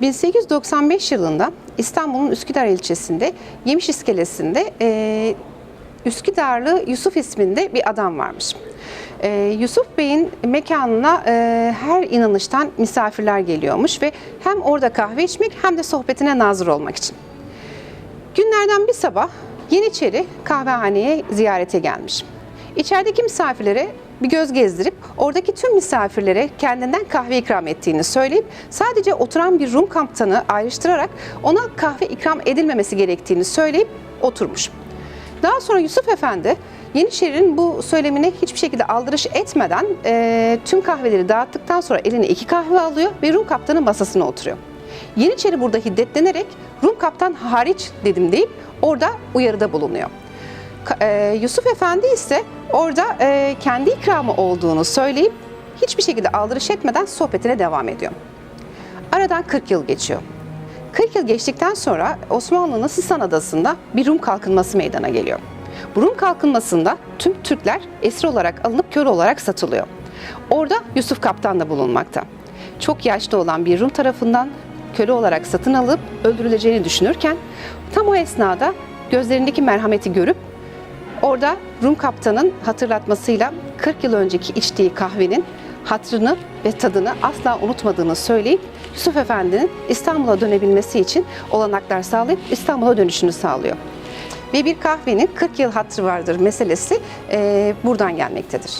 1895 yılında İstanbul'un Üsküdar ilçesinde Yemiş İskelesi'nde e, Üsküdarlı Yusuf isminde bir adam varmış. E, Yusuf Bey'in mekanına e, her inanıştan misafirler geliyormuş ve hem orada kahve içmek hem de sohbetine nazır olmak için. Günlerden bir sabah Yeniçeri kahvehaneye ziyarete gelmiş. İçerideki misafirlere bir göz gezdirip oradaki tüm misafirlere kendinden kahve ikram ettiğini söyleyip sadece oturan bir Rum kaptanı ayrıştırarak ona kahve ikram edilmemesi gerektiğini söyleyip oturmuş. Daha sonra Yusuf Efendi Yeniçeri'nin bu söylemine hiçbir şekilde aldırış etmeden eee, tüm kahveleri dağıttıktan sonra eline iki kahve alıyor ve Rum kaptanın masasına oturuyor. Yeniçeri burada hiddetlenerek Rum kaptan hariç dedim deyip orada uyarıda bulunuyor. E, Yusuf Efendi ise orada e, kendi ikramı olduğunu söyleyip hiçbir şekilde aldırış etmeden sohbetine devam ediyor. Aradan 40 yıl geçiyor. 40 yıl geçtikten sonra Osmanlı'nın Sisan Adası'nda bir Rum kalkınması meydana geliyor. Bu Rum kalkınmasında tüm Türkler esir olarak alınıp köle olarak satılıyor. Orada Yusuf Kaptan da bulunmakta. Çok yaşlı olan bir Rum tarafından köle olarak satın alıp öldürüleceğini düşünürken tam o esnada gözlerindeki merhameti görüp Orada Rum kaptanın hatırlatmasıyla 40 yıl önceki içtiği kahvenin hatrını ve tadını asla unutmadığını söyleyip Yusuf Efendi'nin İstanbul'a dönebilmesi için olanaklar sağlayıp İstanbul'a dönüşünü sağlıyor. Ve bir kahvenin 40 yıl hatrı vardır meselesi eee, buradan gelmektedir.